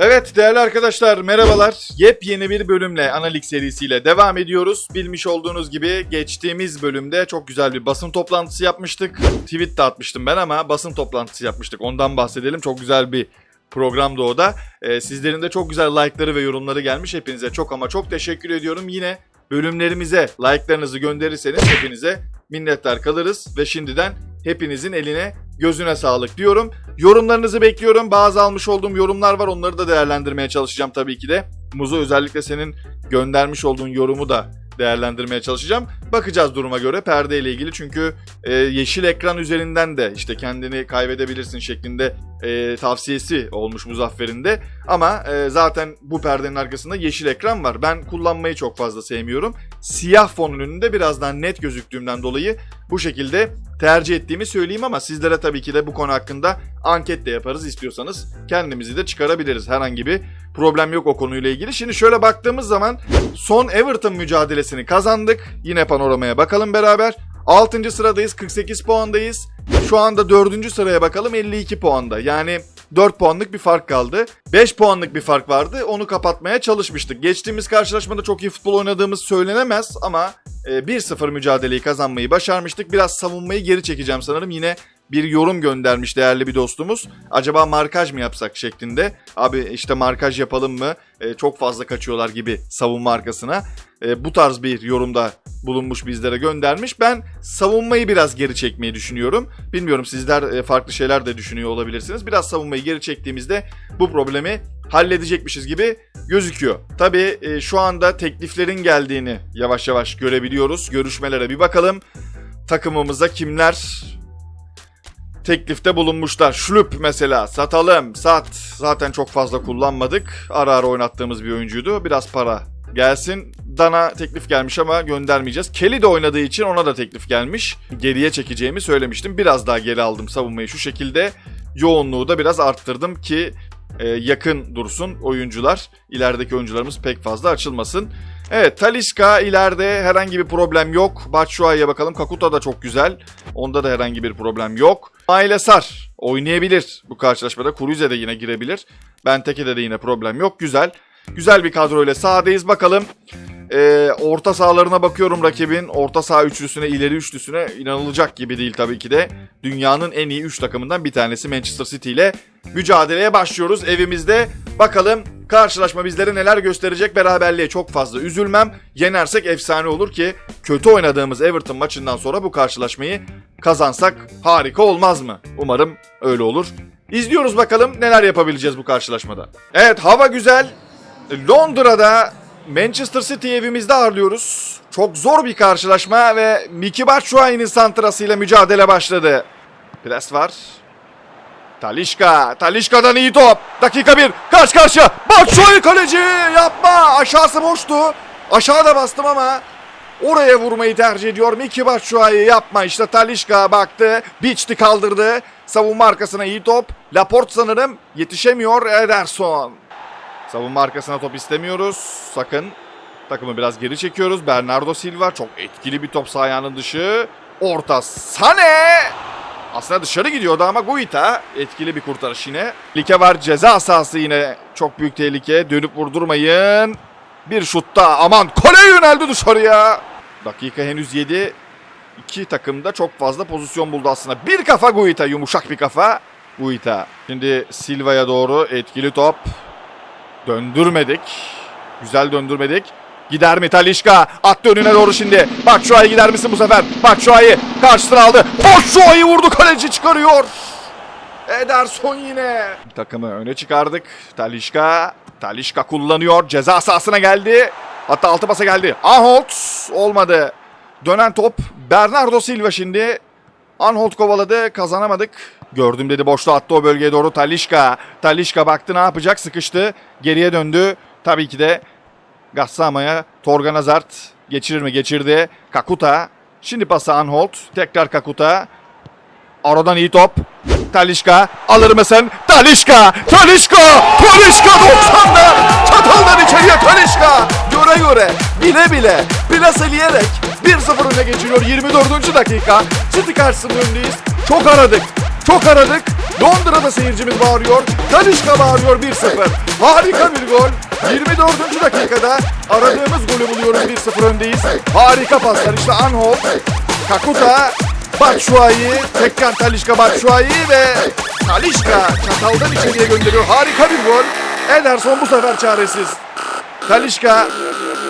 Evet değerli arkadaşlar merhabalar. Yepyeni bir bölümle Analik serisiyle devam ediyoruz. Bilmiş olduğunuz gibi geçtiğimiz bölümde çok güzel bir basın toplantısı yapmıştık. Tweet de atmıştım ben ama basın toplantısı yapmıştık. Ondan bahsedelim. Çok güzel bir programdı o da. Ee, sizlerin de çok güzel like'ları ve yorumları gelmiş. Hepinize çok ama çok teşekkür ediyorum. Yine bölümlerimize like'larınızı gönderirseniz hepinize minnettar kalırız. Ve şimdiden hepinizin eline gözüne sağlık diyorum. Yorumlarınızı bekliyorum. Bazı almış olduğum yorumlar var. Onları da değerlendirmeye çalışacağım tabii ki de. Muzu özellikle senin göndermiş olduğun yorumu da değerlendirmeye çalışacağım. Bakacağız duruma göre perde ile ilgili çünkü e, yeşil ekran üzerinden de işte kendini kaybedebilirsin şeklinde e, tavsiyesi olmuş Muzaffer'in de. Ama e, zaten bu perdenin arkasında yeşil ekran var. Ben kullanmayı çok fazla sevmiyorum. Siyah fonun önünde biraz daha net gözüktüğümden dolayı bu şekilde tercih ettiğimi söyleyeyim ama sizlere tabii ki de bu konu hakkında anket de yaparız istiyorsanız kendimizi de çıkarabiliriz. Herhangi bir problem yok o konuyla ilgili. Şimdi şöyle baktığımız zaman son Everton mücadelesini kazandık. Yine panoramaya bakalım beraber. 6. sıradayız 48 puandayız. Şu anda 4. sıraya bakalım 52 puanda. Yani 4 puanlık bir fark kaldı. 5 puanlık bir fark vardı. Onu kapatmaya çalışmıştık. Geçtiğimiz karşılaşmada çok iyi futbol oynadığımız söylenemez ama e, 1-0 mücadeleyi kazanmayı başarmıştık. Biraz savunmayı geri çekeceğim sanırım. Yine bir yorum göndermiş değerli bir dostumuz. Acaba markaj mı yapsak şeklinde. Abi işte markaj yapalım mı? E, çok fazla kaçıyorlar gibi savunma arkasına. E, bu tarz bir yorumda bulunmuş bizlere göndermiş. Ben savunmayı biraz geri çekmeyi düşünüyorum. Bilmiyorum sizler e, farklı şeyler de düşünüyor olabilirsiniz. Biraz savunmayı geri çektiğimizde bu problemi halledecekmişiz gibi gözüküyor. Tabii e, şu anda tekliflerin geldiğini yavaş yavaş görebiliyoruz. Görüşmelere bir bakalım. Takımımıza kimler teklifte bulunmuşlar. Şlüp mesela satalım sat zaten çok fazla kullanmadık. Ara ara oynattığımız bir oyuncuydu. Biraz para gelsin. Dana teklif gelmiş ama göndermeyeceğiz. Kelly de oynadığı için ona da teklif gelmiş. Geriye çekeceğimi söylemiştim. Biraz daha geri aldım savunmayı şu şekilde. Yoğunluğu da biraz arttırdım ki e, yakın dursun oyuncular. İlerideki oyuncularımız pek fazla açılmasın. Evet Talisca ileride herhangi bir problem yok. Batshuayi'ye bakalım. Kakuta da çok güzel. Onda da herhangi bir problem yok. Aile Sar oynayabilir bu karşılaşmada. Kuruze de yine girebilir. Benteke'de de yine problem yok. Güzel. Güzel bir kadroyla sahadayız. Bakalım ee, orta sahalarına bakıyorum rakibin. Orta saha üçlüsüne, ileri üçlüsüne inanılacak gibi değil tabii ki de. Dünyanın en iyi üç takımından bir tanesi Manchester City ile mücadeleye başlıyoruz evimizde. Bakalım karşılaşma bizlere neler gösterecek beraberliğe çok fazla üzülmem. Yenersek efsane olur ki kötü oynadığımız Everton maçından sonra bu karşılaşmayı kazansak harika olmaz mı? Umarım öyle olur. İzliyoruz bakalım neler yapabileceğiz bu karşılaşmada. Evet hava güzel. Londra'da Manchester City evimizde ağırlıyoruz. Çok zor bir karşılaşma ve Miki Batshuayi'nin santrasıyla mücadele başladı. Pres var. Talişka. Talişka'dan iyi top. Dakika bir. Karşı karşıya. Batshuayi kaleci. Yapma. Aşağısı boştu. Aşağıda bastım ama oraya vurmayı tercih ediyor. Miki Batshuayi yapma. İşte Talişka baktı. Biçti kaldırdı. Savunma arkasına iyi top. Laporte sanırım yetişemiyor Ederson. Savunma arkasına top istemiyoruz. Sakın. Takımı biraz geri çekiyoruz. Bernardo Silva çok etkili bir top sağ ayağının dışı. Orta Sane. Aslında dışarı gidiyordu ama Guita etkili bir kurtarış yine. Like var ceza sahası yine çok büyük tehlike. Dönüp vurdurmayın. Bir şutta aman kole yöneldi dışarıya. Dakika henüz 7. İki takım da çok fazla pozisyon buldu aslında. Bir kafa Guita yumuşak bir kafa. Guita. Şimdi Silva'ya doğru etkili top. Döndürmedik. Güzel döndürmedik. Gider mi Talişka? Attı önüne doğru şimdi. Bak şu ayı gider misin bu sefer? Bak şu ayı karşısına aldı. Boş şu ayı vurdu kaleci çıkarıyor. Ederson yine. Takımı öne çıkardık. Talişka. Talişka kullanıyor. Ceza sahasına geldi. Hatta altı pasa geldi. Anholt olmadı. Dönen top. Bernardo Silva şimdi. Anholt kovaladı. Kazanamadık. Gördüm dedi boşluğa attı o bölgeye doğru Talişka. Talişka baktı ne yapacak sıkıştı. Geriye döndü. Tabii ki de Gassama'ya Torgan Hazard geçirir mi? Geçirdi. Kakuta. Şimdi pası Anholt. Tekrar Kakuta. Aradan iyi top. Talişka alır mısın? Talişka! Talişka! Talişka 90'da! Çataldan içeriye Talişka! Göre göre, bile bile, plaseleyerek 1-0 öne geçiriyor 24. dakika. City karşısında öndeyiz. Çok aradık. Çok aradık. Londra'da seyircimiz bağırıyor. Talişka bağırıyor 1-0. Harika bir gol. 24. dakikada aradığımız golü buluyoruz 1-0 öndeyiz. Harika paslar işte Anhol, Kakuta, Batshuayi, tekrar Talişka Batshuayi ve Talişka çataldan içeriye gönderiyor. Harika bir gol. Ederson bu sefer çaresiz. Talişka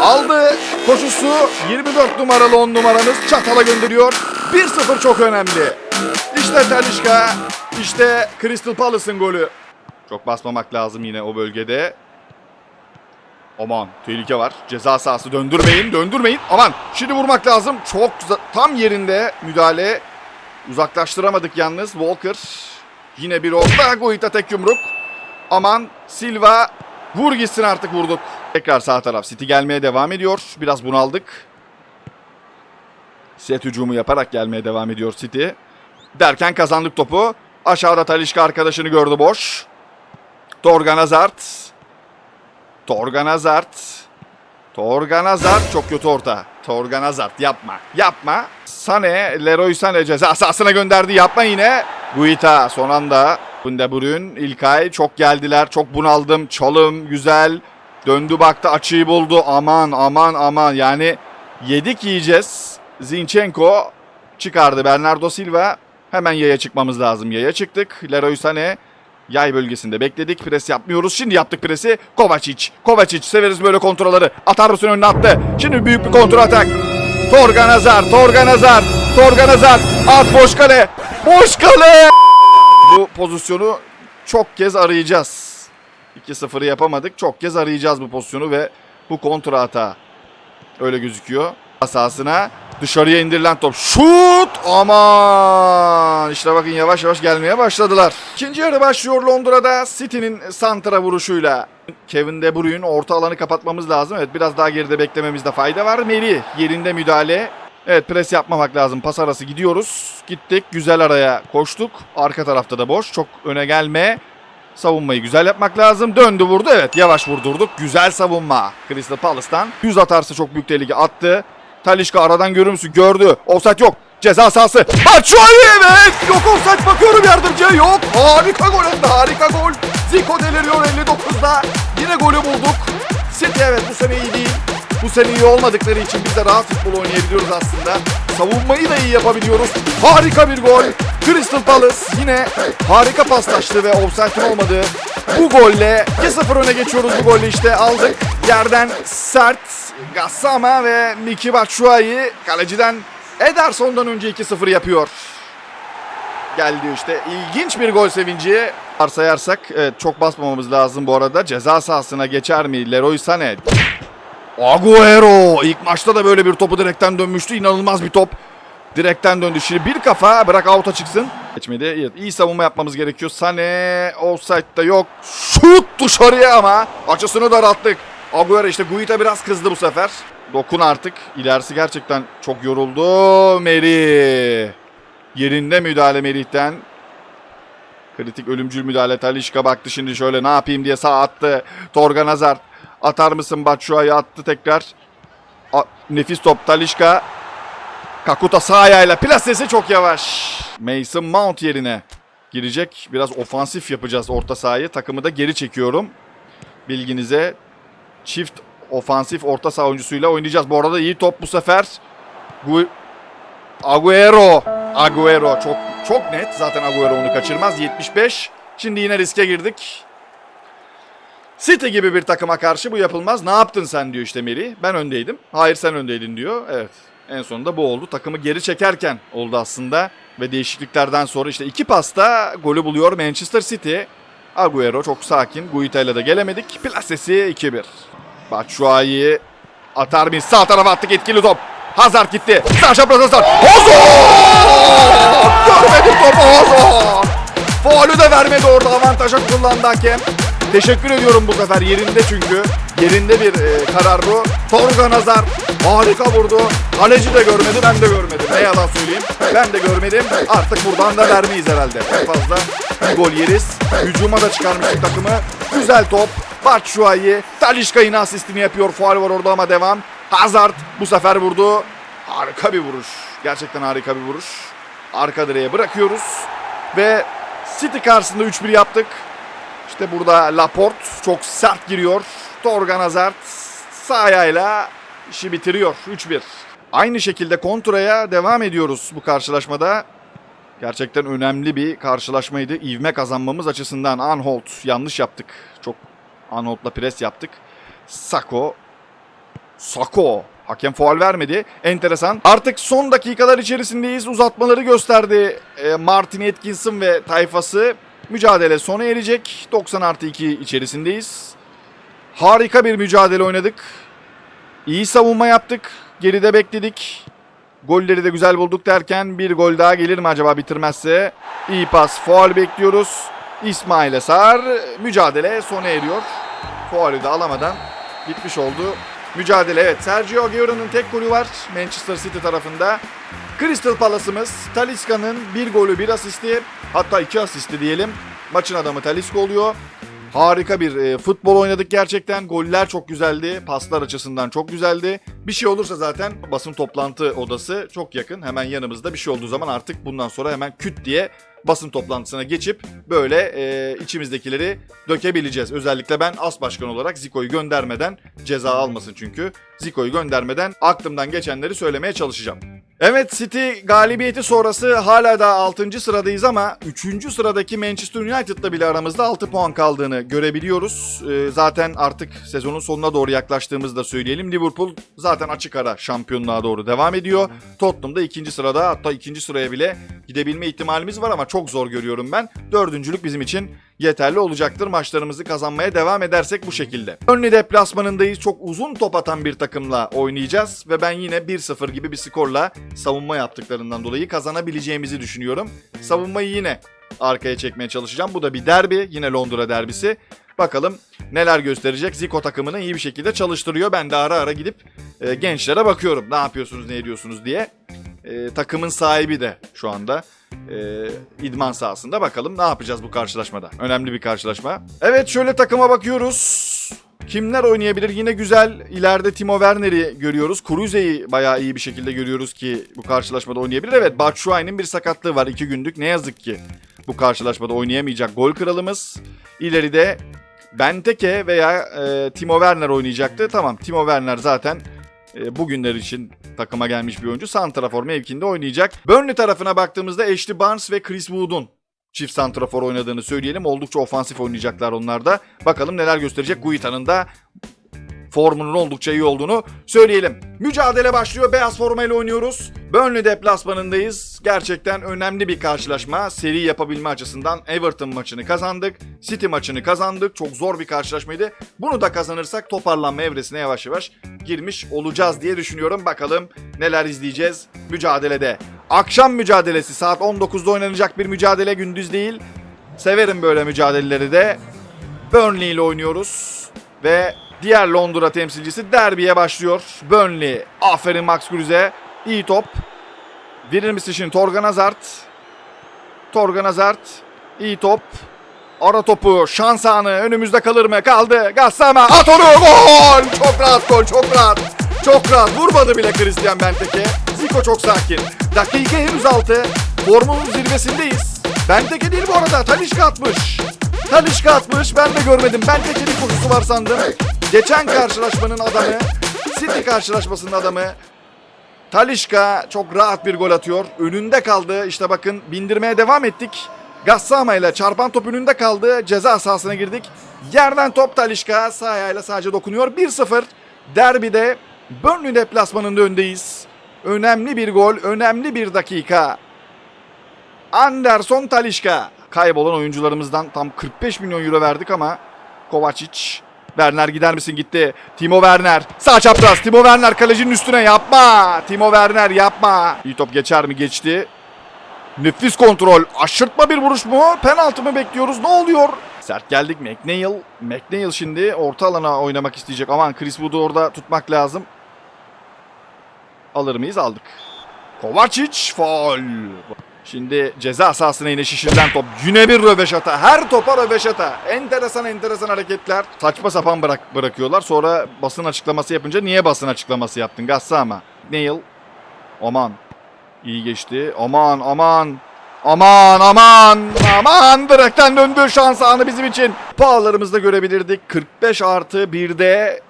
aldı koşusu 24 numaralı 10 numaramız çatala gönderiyor. 1-0 çok önemli. İşte Talişka, işte Crystal Palace'ın golü. Çok basmamak lazım yine o bölgede. Aman tehlike var. Ceza sahası döndürmeyin, döndürmeyin. Aman şimdi vurmak lazım. Çok tam yerinde müdahale. Uzaklaştıramadık yalnız. Walker yine bir orta. Guita tek yumruk. Aman Silva vur gitsin artık vurduk. Tekrar sağ taraf. City gelmeye devam ediyor. Biraz bunaldık. Set hücumu yaparak gelmeye devam ediyor City. Derken kazandık topu. Aşağıda Talişka arkadaşını gördü boş. Torgan Hazard. Torgan Hazard. Torgan Hazard çok kötü orta. Torgan Hazard yapma. Yapma. Sane, Leroy Sane ceza sahasına gönderdi. Yapma yine. Guita son anda. Bunda Bruyne, İlkay çok geldiler. Çok bunaldım. Çalım güzel. Döndü baktı açıyı buldu. Aman aman aman. Yani yedik yiyeceğiz. Zinchenko çıkardı. Bernardo Silva. Hemen yaya çıkmamız lazım. Yaya çıktık. Leroy Sané Yay bölgesinde bekledik. Pres yapmıyoruz. Şimdi yaptık presi. Kovacic. Kovacic severiz böyle kontrolları. Atar mısın önüne attı. Şimdi büyük bir kontrol atak. Torgan Hazar. Torgan Hazar. Torgan Hazar. At boş kale. Boş kale. Bu pozisyonu çok kez arayacağız. 2-0'ı yapamadık. Çok kez arayacağız bu pozisyonu ve bu kontra hata. Öyle gözüküyor. Sahasına dışarıya indirilen top. Şut! Aman! İşte bakın yavaş yavaş gelmeye başladılar. İkinci yarı başlıyor Londra'da City'nin santra vuruşuyla. Kevin De Bruyne orta alanı kapatmamız lazım. Evet biraz daha geride beklememizde fayda var. Meri yerinde müdahale. Evet pres yapmamak lazım. Pas arası gidiyoruz. Gittik güzel araya koştuk. Arka tarafta da boş. Çok öne gelme. Savunmayı güzel yapmak lazım. Döndü vurdu. Evet yavaş vurdurduk. Güzel savunma. Crystal Palace'tan. 100 atarsa çok büyük tehlike attı. Talişka aradan görür müsün? Gördü. Offside yok. Ceza sahası. Batshuayi evet. Yok offside bakıyorum yardımcıya yok. Harika gol de harika gol. Zico deliriyor 59'da. Yine golü bulduk. City evet bu sene iyi değil. Bu sene iyi olmadıkları için biz de rahat futbol oynayabiliyoruz aslında. Savunmayı da iyi yapabiliyoruz. Harika bir gol. Crystal Palace yine harika paslaştı ve offside'ın olmadığı bu golle 2-0 öne geçiyoruz bu golle işte aldık. Yerden sert Gassama ve Miki Batshuayi kaleciden Ederson'dan önce 2-0 yapıyor. Geldi işte ilginç bir gol sevinci. Varsayarsak evet, çok basmamamız lazım bu arada. Ceza sahasına geçer mi Leroy Sané? Agüero ilk maçta da böyle bir topu direkten dönmüştü. İnanılmaz bir top. Direkten döndü. Şimdi bir kafa bırak out'a çıksın. Geçmedi. İyi savunma yapmamız gerekiyor. Sane offside'da yok. Şut dışarıya ama açısını daralttık. Agüero işte Guita biraz kızdı bu sefer. Dokun artık. İlerisi gerçekten çok yoruldu. Meri. Yerinde müdahale Merih'ten. Kritik ölümcül müdahale. Talişka baktı şimdi şöyle ne yapayım diye sağ attı. Torgan Hazard. Atar mısın Batshuayi attı tekrar. A- nefis top Talişka. Kakuta sağ ayağıyla plasesi çok yavaş. Mason Mount yerine girecek. Biraz ofansif yapacağız orta sahayı. Takımı da geri çekiyorum. Bilginize çift ofansif orta saha oyuncusuyla oynayacağız. Bu arada iyi top bu sefer. Gu Agüero. Agüero çok çok net. Zaten Agüero onu kaçırmaz. 75. Şimdi yine riske girdik. City gibi bir takıma karşı bu yapılmaz. Ne yaptın sen diyor işte Meri. Ben öndeydim. Hayır sen öndeydin diyor. Evet. En sonunda bu oldu. Takımı geri çekerken oldu aslında. Ve değişikliklerden sonra işte iki pasta golü buluyor Manchester City. Agüero çok sakin. Guita ile de gelemedik. Plasesi 2-1. Batshuayi atar mı? Sağ tarafa attık etkili top. Hazard gitti. Sağ çapraz Hazard. Hazard! Topu Hazard. Faulü de vermedi orada avantaja kullandı hakem. Teşekkür ediyorum bu sefer yerinde çünkü. Yerinde bir e, karar bu. Torgan Hazar harika vurdu. Kaleci de görmedi ben de görmedim. Ne yalan söyleyeyim. Ben de görmedim. Artık buradan da vermeyiz herhalde. En fazla bir gol yeriz. Hücuma da çıkarmıştık takımı. Güzel top. Batshuayi. Talişka yine asistini yapıyor. Faul var orada ama devam. Hazard bu sefer vurdu. Harika bir vuruş. Gerçekten harika bir vuruş. Arka direğe bırakıyoruz. Ve City karşısında 3-1 yaptık. İşte burada Laporte çok sert giriyor. Torgan Hazard sağ işi bitiriyor. 3-1. Aynı şekilde kontraya devam ediyoruz bu karşılaşmada. Gerçekten önemli bir karşılaşmaydı. İvme kazanmamız açısından Anholt yanlış yaptık. Çok Anholt'la pres yaptık. Sako. Sako. Hakem faul vermedi. Enteresan. Artık son dakikalar içerisindeyiz. Uzatmaları gösterdi e, Martin Atkinson ve tayfası. Mücadele sona erecek. 90 artı 2 içerisindeyiz. Harika bir mücadele oynadık. İyi savunma yaptık. Geride bekledik. Golleri de güzel bulduk derken bir gol daha gelir mi acaba bitirmezse? İyi pas. Faul bekliyoruz. İsmail Sar mücadele sona eriyor. Faulü de alamadan bitmiş oldu. Mücadele evet. Sergio Aguero'nun tek golü var Manchester City tarafında. Crystal Palace'ımız Talisca'nın bir golü bir asisti hatta iki asisti diyelim. Maçın adamı Talisca oluyor. Harika bir e, futbol oynadık gerçekten. Goller çok güzeldi. Paslar açısından çok güzeldi. Bir şey olursa zaten basın toplantı odası çok yakın. Hemen yanımızda bir şey olduğu zaman artık bundan sonra hemen küt diye basın toplantısına geçip böyle e, içimizdekileri dökebileceğiz. Özellikle ben as başkan olarak Zico'yu göndermeden ceza almasın çünkü. Zico'yu göndermeden aklımdan geçenleri söylemeye çalışacağım. Evet City galibiyeti sonrası hala da 6. sıradayız ama 3. sıradaki Manchester United'la bile aramızda 6 puan kaldığını görebiliyoruz. Ee, zaten artık sezonun sonuna doğru yaklaştığımızda söyleyelim. Liverpool zaten açık ara şampiyonluğa doğru devam ediyor. Tottenham da 2. sırada hatta 2. sıraya bile gidebilme ihtimalimiz var ama çok zor görüyorum ben. Dördüncülük bizim için yeterli olacaktır. Maçlarımızı kazanmaya devam edersek bu şekilde. Önlü deplasmanındayız. Çok uzun top atan bir takımla oynayacağız ve ben yine 1-0 gibi bir skorla savunma yaptıklarından dolayı kazanabileceğimizi düşünüyorum. Savunmayı yine arkaya çekmeye çalışacağım. Bu da bir derbi. Yine Londra derbisi. Bakalım neler gösterecek. Zico takımını iyi bir şekilde çalıştırıyor. Ben de ara ara gidip e, gençlere bakıyorum. Ne yapıyorsunuz, ne ediyorsunuz diye. E, takımın sahibi de şu anda e, idman sahasında. Bakalım ne yapacağız bu karşılaşmada. Önemli bir karşılaşma. Evet şöyle takıma bakıyoruz. Kimler oynayabilir? Yine güzel. İleride Timo Werner'i görüyoruz. Kruse'yi bayağı iyi bir şekilde görüyoruz ki bu karşılaşmada oynayabilir. Evet Batshuayi'nin bir sakatlığı var iki günlük. Ne yazık ki bu karşılaşmada oynayamayacak gol kralımız. İleride Benteke veya e, Timo Werner oynayacaktı. Tamam Timo Werner zaten e, bugünler için takıma gelmiş bir oyuncu. Santrafor mevkinde oynayacak. Burnley tarafına baktığımızda Ashley Barnes ve Chris Wood'un çift santrafor oynadığını söyleyelim. Oldukça ofansif oynayacaklar onlar da. Bakalım neler gösterecek Guita'nın da formunun oldukça iyi olduğunu söyleyelim. Mücadele başlıyor. Beyaz formayla oynuyoruz. Burnley deplasmanındayız. Gerçekten önemli bir karşılaşma. Seri yapabilme açısından Everton maçını kazandık. City maçını kazandık. Çok zor bir karşılaşmaydı. Bunu da kazanırsak toparlanma evresine yavaş yavaş girmiş olacağız diye düşünüyorum. Bakalım neler izleyeceğiz mücadelede. Akşam mücadelesi saat 19'da oynanacak bir mücadele gündüz değil. Severim böyle mücadeleleri de. Burnley ile oynuyoruz ve diğer Londra temsilcisi derbiye başlıyor. Burnley. Aferin Max Kruse. İyi top. Verir misin şimdi Torgan Hazard? Torgan Hazard. İyi top. Ara topu. Şans anı. Önümüzde kalır mı? Kaldı. Gassama. At onu. Gol. Çok rahat gol. Çok rahat. Çok rahat. Vurmadı bile Christian Benteke. Zico çok sakin. Dakika henüz altı. Formunun zirvesindeyiz. Benteke değil bu arada. Talişka atmış. Talişka atmış. Ben de görmedim. Benteke'nin koşusu var sandım. Geçen karşılaşmanın adamı. City karşılaşmasının adamı. Talişka çok rahat bir gol atıyor. Önünde kaldı. İşte bakın bindirmeye devam ettik. Gassama ile çarpan top önünde kaldı. Ceza sahasına girdik. Yerden top Talişka sağ ayağıyla sadece dokunuyor. 1-0 derbide Burnley deplasmanında öndeyiz. Önemli bir gol, önemli bir dakika. Anderson Talişka. Kaybolan oyuncularımızdan tam 45 milyon euro verdik ama Kovacic Werner gider misin gitti. Timo Werner. Sağ çapraz. Timo Werner kalecinin üstüne yapma. Timo Werner yapma. İyi top geçer mi? Geçti. Nefis kontrol. Aşırtma bir vuruş mu? Penaltı mı bekliyoruz? Ne oluyor? Sert geldik. McNeil. McNeil şimdi orta alana oynamak isteyecek. Aman Chris Wood'u orada tutmak lazım. Alır mıyız? Aldık. Kovacic faul. Şimdi ceza sahasına yine şişirilen top. Yine bir röveşata. Her topa röveşata. Enteresan enteresan hareketler. Saçma sapan bırak bırakıyorlar. Sonra basın açıklaması yapınca niye basın açıklaması yaptın Gassama? Neil. Aman. İyi geçti. Aman aman. Aman aman aman direkten döndü şans anı bizim için. Pahalarımızda görebilirdik. 45 artı 1'de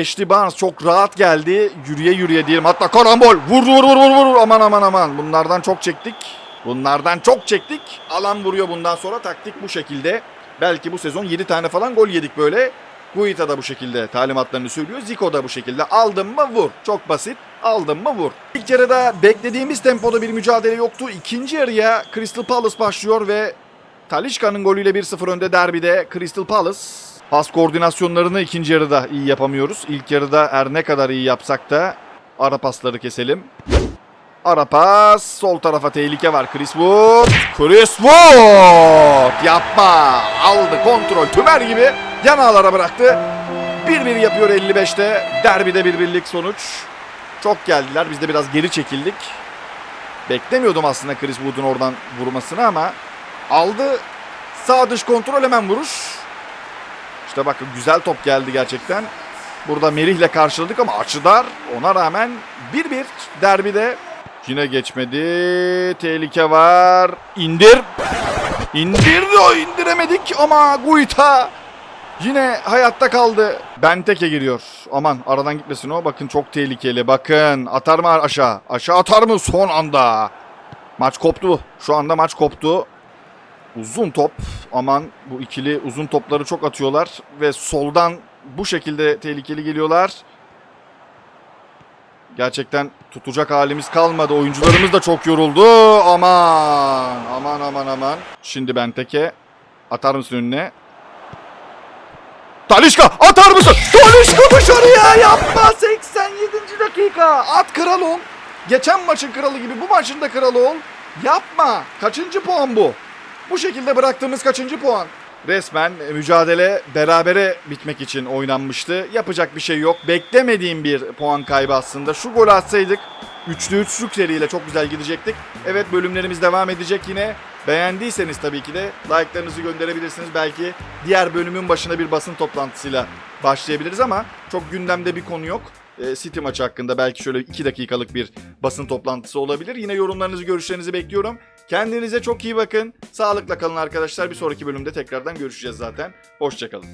Ashley Barnes çok rahat geldi. Yürüye yürüye diyelim. Hatta karambol. Vurdu vur vur vur vur. Aman aman aman. Bunlardan çok çektik. Bunlardan çok çektik. Alan vuruyor bundan sonra. Taktik bu şekilde. Belki bu sezon 7 tane falan gol yedik böyle. Guita da bu şekilde talimatlarını söylüyor. Zico da bu şekilde. Aldın mı vur. Çok basit. Aldın mı vur. İlk yarıda beklediğimiz tempoda bir mücadele yoktu. İkinci yarıya Crystal Palace başlıyor ve Talişka'nın golüyle 1-0 önde derbide Crystal Palace. Pas koordinasyonlarını ikinci yarıda iyi yapamıyoruz. İlk yarıda her ne kadar iyi yapsak da ara pasları keselim. Ara pas. Sol tarafa tehlike var. Chris Wood. Chris Wood. Yapma. Aldı kontrol. Tümer gibi yan ağlara bıraktı. 1-1 yapıyor 55'te. Derbide bir birlik sonuç. Çok geldiler. Biz de biraz geri çekildik. Beklemiyordum aslında Chris Wood'un oradan vurmasını ama aldı. Sağ dış kontrol hemen vuruş. İşte bakın güzel top geldi gerçekten. Burada Merih'le karşıladık ama açı dar. Ona rağmen 1-1 derbide. Yine geçmedi. Tehlike var. İndir. İndirdi o indiremedik ama Guita yine hayatta kaldı. Benteke giriyor. Aman aradan gitmesin o. Bakın çok tehlikeli. Bakın atar mı aşağı? Aşağı atar mı son anda? Maç koptu. Şu anda maç koptu. Uzun top. Aman bu ikili uzun topları çok atıyorlar. Ve soldan bu şekilde tehlikeli geliyorlar. Gerçekten tutacak halimiz kalmadı. Oyuncularımız da çok yoruldu. Aman aman aman aman. Şimdi Benteke atar mısın önüne? Talişka atar mısın? Talişka dışarıya yapma 87. dakika. At kral ol. Geçen maçın kralı gibi bu maçın da kralı ol. Yapma. Kaçıncı puan bu? Bu şekilde bıraktığımız kaçıncı puan? Resmen mücadele berabere bitmek için oynanmıştı. Yapacak bir şey yok. Beklemediğim bir puan kaybı aslında. Şu gol atsaydık üçlü üçlük seriyle çok güzel gidecektik. Evet bölümlerimiz devam edecek yine. Beğendiyseniz tabii ki de like'larınızı gönderebilirsiniz. Belki diğer bölümün başına bir basın toplantısıyla başlayabiliriz ama çok gündemde bir konu yok. Ee, City maçı hakkında belki şöyle 2 dakikalık bir basın toplantısı olabilir. Yine yorumlarınızı, görüşlerinizi bekliyorum. Kendinize çok iyi bakın. Sağlıkla kalın arkadaşlar. Bir sonraki bölümde tekrardan görüşeceğiz zaten. Hoşçakalın.